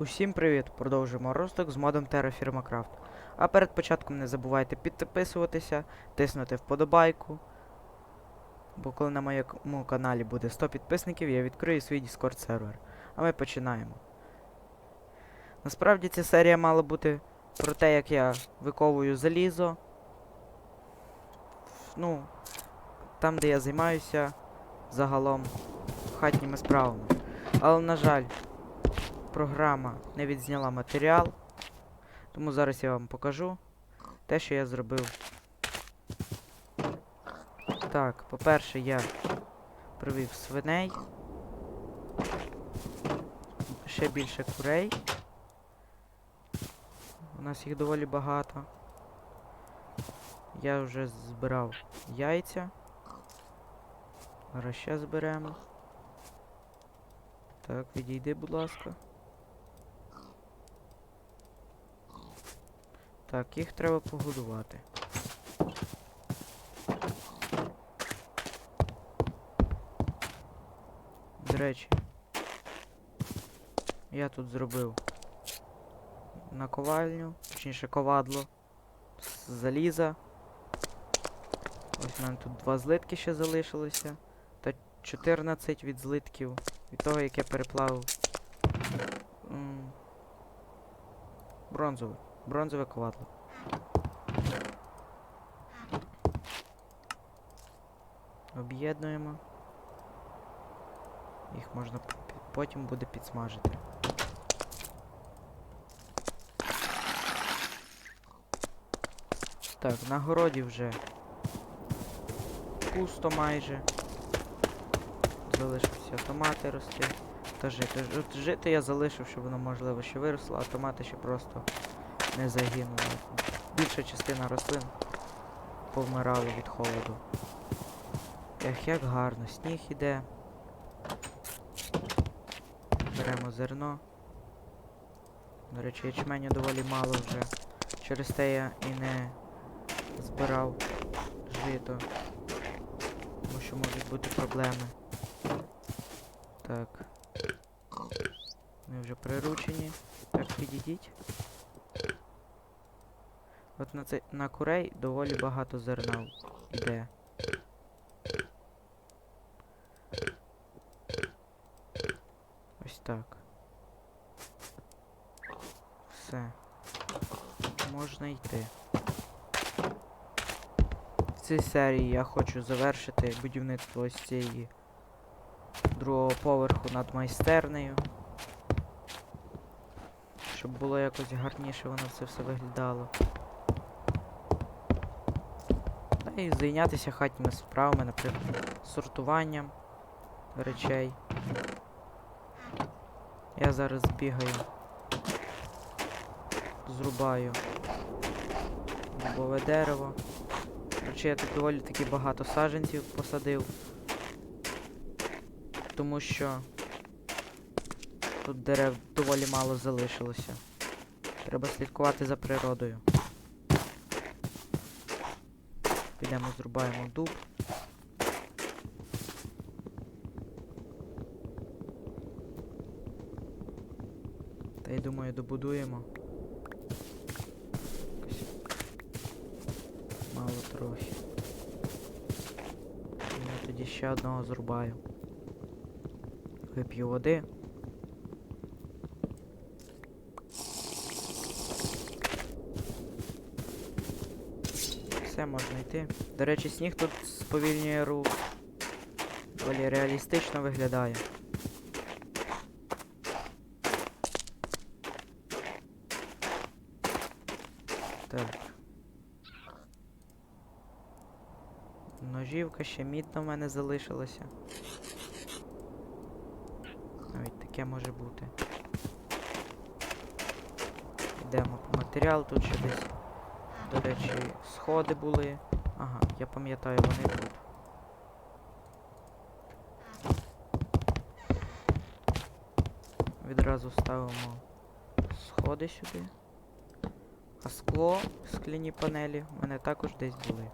Усім привіт! Продовжуємо росток з модом Terra Craft. А перед початком не забувайте підписуватися, тиснути вподобайку. Бо коли на моєму каналі буде 100 підписників, я відкрию свій Discord сервер. А ми починаємо. Насправді ця серія мала бути про те, як я виковую залізо. Ну, там, де я займаюся загалом хатніми справами. Але, на жаль, програма не відзняла матеріал. Тому зараз я вам покажу те, що я зробив. Так, по-перше, я привів свиней. Ще більше курей. У нас їх доволі багато. Я вже збирав яйця. Зараз ще зберемо. Так, відійди, будь ласка. Так, їх треба погодувати. До речі, я тут зробив наковальню, точніше ковадло з заліза. Ось в мене тут два злитки ще залишилося. Та 14 від злитків від того, як я переплавив м, бронзове. Ковадло. Об'єднуємо. Їх можна потім буде підсмажити. Так, на городі вже пусто майже. Залишився томати рости. Та жити. От жити я залишив, щоб воно можливо ще виросло, а томати ще просто не загинули. Більша частина рослин повмирала від холоду. Ех, як гарно, сніг іде. Беремо зерно. До речі, ячменю доволі мало вже. Через те я і не збирав жито. Тому що можуть бути проблеми. Так. Ми вже приручені. Так, підійдіть. От на цей на курей доволі багато зерна йде. Ось так. Все. Можна йти. В цій серії я хочу завершити будівництво ось цієї другого поверху над майстернею. Щоб було якось гарніше воно це все виглядало. Та і зайнятися хатніми справами, наприклад, сортуванням речей. Я зараз бігаю. Зрубаю дубове дерево. Короче, я тут доволі таки багато саджанців посадив. Тому що тут дерев доволі мало залишилося. Треба слідкувати за природою. Підемо зрубаємо дуб. Та й думаю, добудуємо. Мало трохи. Я тоді ще одного зрубаю. Вип'ю води. Все, можна йти. До речі, сніг тут сповільнює рух. Доволі реалістично виглядає. Так. Ножівка ще мідна в мене залишилася. Навіть таке може бути. Йдемо по матеріал, тут ще десь, до речі, сходи були. Ага, я пам'ятаю, вони тут. Відразу ставимо сходи сюди. А скло, скляні панелі, в мене також десь були.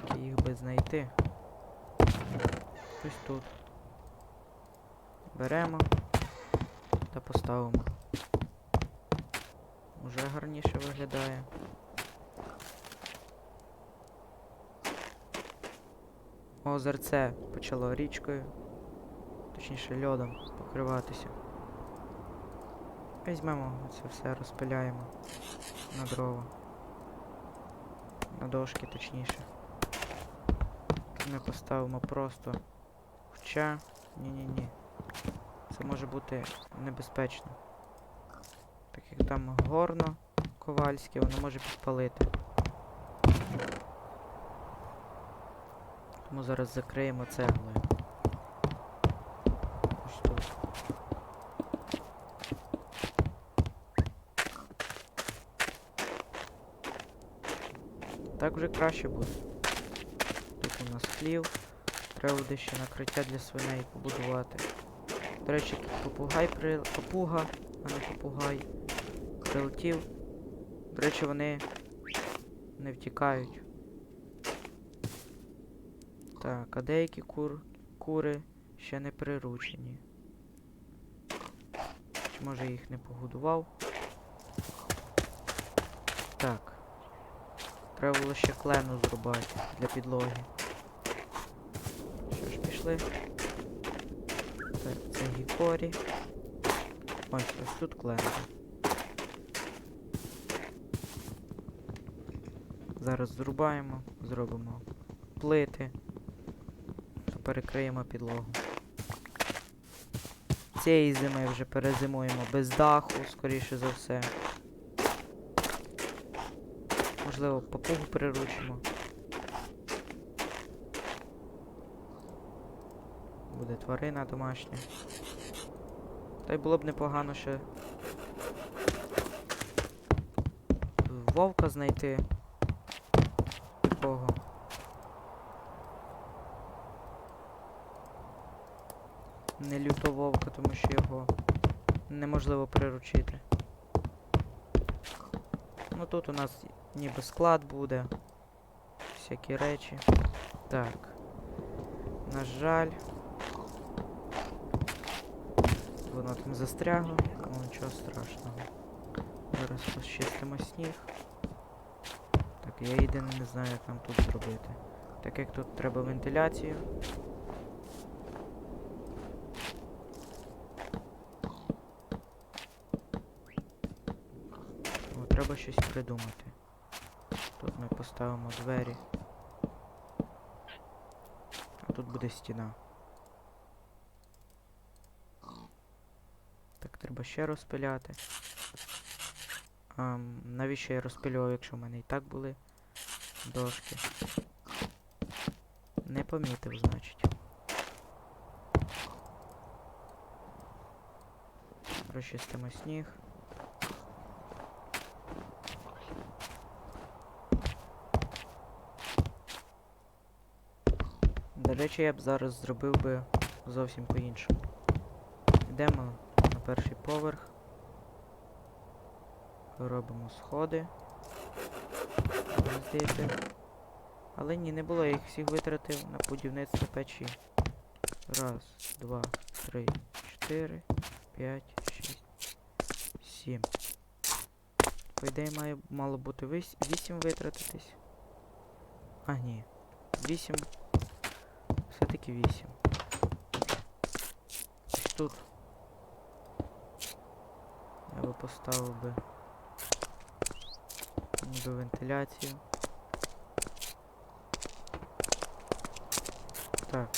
Тільки їх би знайти. Ось тут. Беремо та поставимо. Уже гарніше виглядає. Озерце почало річкою, точніше льодом покриватися. Візьмемо це все, розпиляємо на дрова. На дошки точніше. Ми поставимо просто. Хоча. Ні-ні-ні. Це може бути небезпечно. Як там горно ковальське, воно може підпалити. Тому зараз закриємо цеглою. Ось тут. Так вже краще буде. Тут у нас хлів. Треба буде ще накриття для свиней побудувати. До речі, тут попугай при... Попуга, а не попугай. Прилетів. До речі, вони не втікають. Так, а деякі кур... кури ще не приручені. Чи може я їх не погодував? Так. Треба було ще клену зрубати для підлоги. Що ж, пішли? Так, це гікорі. Ось, ось тут клен. Зараз зрубаємо, зробимо плити. Перекриємо підлогу. Цієї зими вже перезимуємо без даху, скоріше за все. Можливо, папугу приручимо. Буде тварина домашня. Та й було б непогано ще вовка знайти. Такого. Не люто вовка, тому що його неможливо приручити. Ну тут у нас ніби склад буде. Всякі речі. Так. На жаль. Воно там застрягло, нічого страшного. Зараз розчистимо сніг. Я єдине не знаю, як нам тут зробити. Так як тут треба вентиляцію. О, треба щось придумати. Тут ми поставимо двері. А тут буде стіна. Так, треба ще розпиляти. А, навіщо я розпилював, якщо в мене і так були дошки? Не помітив, значить. Розчистимо сніг. До речі, я б зараз зробив би зовсім по-іншому. Йдемо на перший поверх. Робимо сходи. Здається. Але ні, не було, я їх всіх витратив на будівництво печі. Раз, два, три, чотири, п'ять, шість, сім. По ідеї має мало бути вісім витратитись. А, ні. Вісім. Все-таки вісім. Тут. Я би поставив би ніби вентиляцію. Так.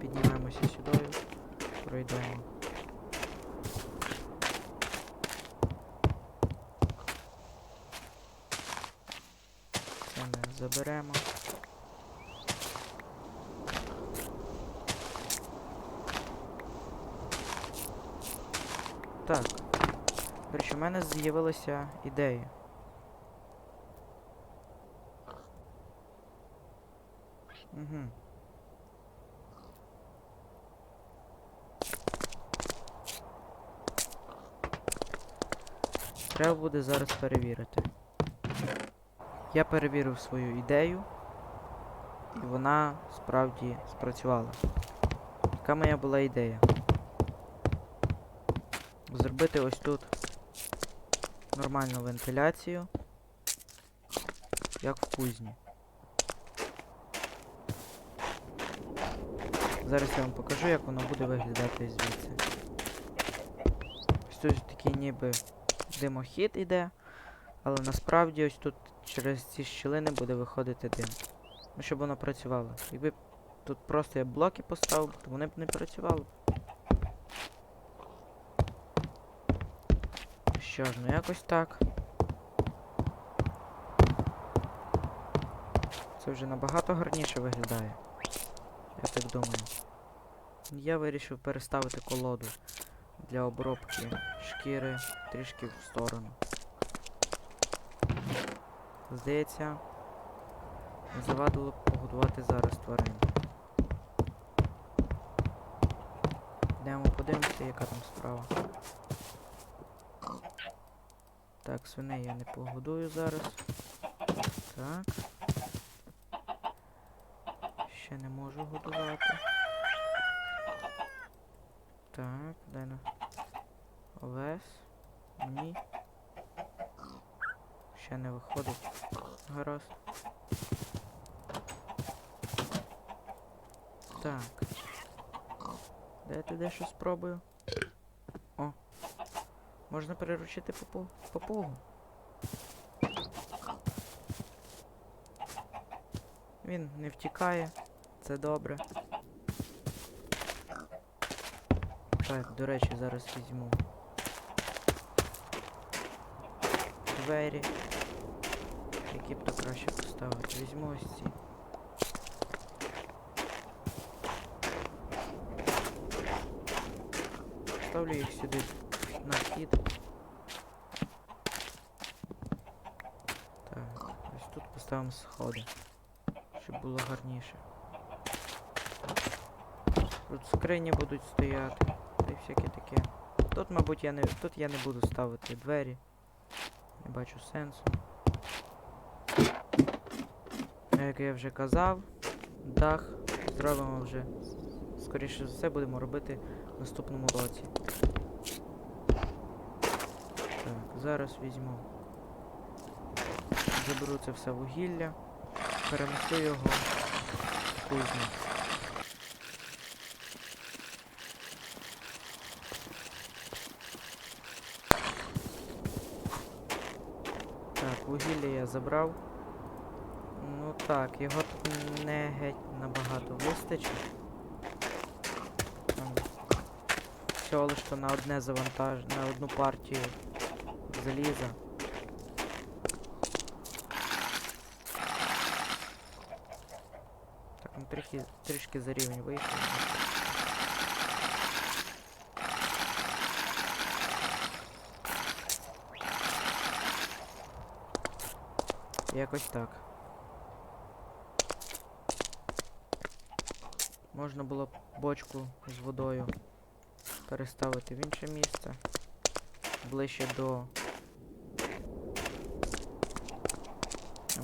Піднімаємося сюди, пройдемо. Це ми заберемо. Так. В мене з'явилася ідея. Угу. Треба буде зараз перевірити. Я перевірив свою ідею. І вона справді спрацювала. Яка моя була ідея? Зробити ось тут нормальну вентиляцію, як в кузні. Зараз я вам покажу, як воно буде виглядати звідси. Ось тут такий ніби димохід іде, але насправді ось тут через ці щілини буде виходити дим. Ну, щоб воно працювало. Якби тут просто я блоки поставив, то вони б не працювали. Що ж, ну якось так. Це вже набагато гарніше виглядає. Я так думаю. Я вирішив переставити колоду для обробки шкіри трішки в сторону. Здається, завадило б погодувати зараз тварин. Йдемо подивимося, яка там справа. Так, свиней я не погодую зараз. Так. Ще не можу годувати. Так, дай на. Овес. Ні. Ще не виходить. Гаразд. Так. Дайте дещо спробую. Можна переручити попу... попугу. Він не втікає. Це добре. Так, до речі, зараз візьму. Двері. Які б то краще поставити. Візьму ось ці. Ставлю їх сюди на вхід. Так, ось тут поставимо сходи, щоб було гарніше. Тут скрині будуть стояти, та й всяке таке. Тут, мабуть, я не. Тут я не буду ставити двері. Не бачу сенсу. Як я вже казав, дах зробимо вже. Скоріше за все будемо робити в наступному році. Зараз візьму. Заберу це все вугілля, перенесу його в кузню. Так, вугілля я забрав. Ну так, його тут не геть набагато вистачить. Всього лиш то на одне завантаж... на одну партію заліза. Так, ну трішки, трішки за рівень вийшов. Якось так. Можна було бочку з водою переставити в інше місце. Ближче до.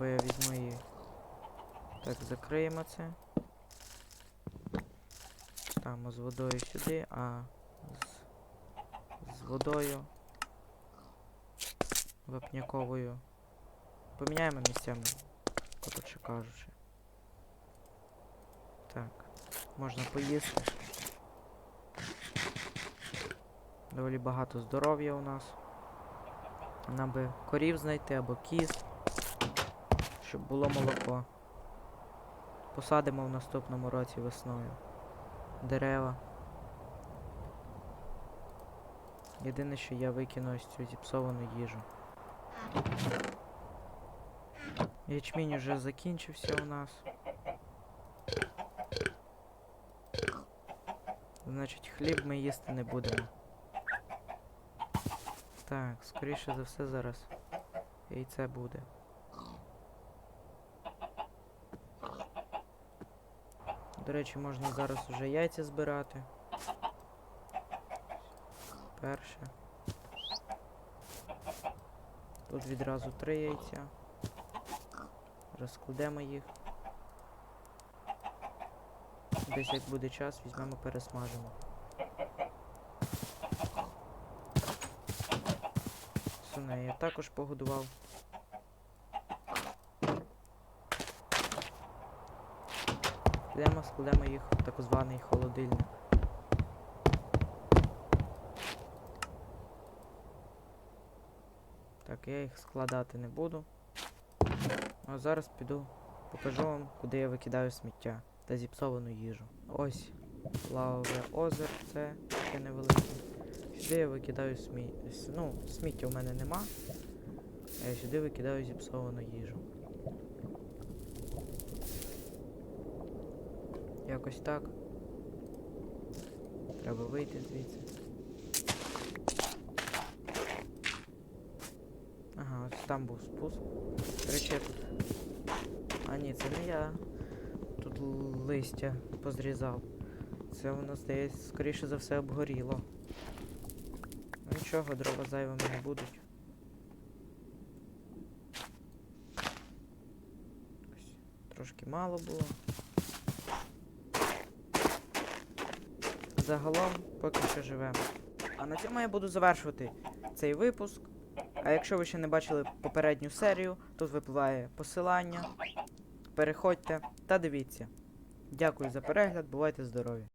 Або я візьму її. Так, закриємо це. Ставимо з водою сюди, а з, з водою вапняковою. Поміняємо місцями, коротше кажучи. Так, можна поїсти. Доволі багато здоров'я у нас. Нам би корів знайти або кіз, щоб було молоко. Посадимо в наступному році весною. Дерева. Єдине, що я викину ось цю зіпсовану їжу. Ячмінь уже закінчився у нас. Значить, хліб ми їсти не будемо. Так, скоріше за все зараз яйце буде. До речі, можна зараз уже яйця збирати. Перше. Тут відразу три яйця. Розкладемо їх. десь як буде час, візьмемо пересмажимо. Свиней я також погодував. Підемо, складемо їх в так званий холодильник. Так, я їх складати не буду. А зараз піду, покажу вам, куди я викидаю сміття та зіпсовану їжу. Ось лавове озерце, таке невелике. Сюди я викидаю смі... с- Ну, сміття у мене нема. А я сюди викидаю зіпсовану їжу. Якось так. Треба вийти звідси. Ага, ось там був спуск. Речі, тут. А ні, це не я. Тут листя позрізав. Це воно, здається, скоріше за все обгоріло. Ну нічого, дрова зайвими не будуть. Трошки мало було. Загалом поки що живемо. А на цьому я буду завершувати цей випуск. А якщо ви ще не бачили попередню серію, тут випливає посилання. Переходьте та дивіться. Дякую за перегляд, бувайте здорові!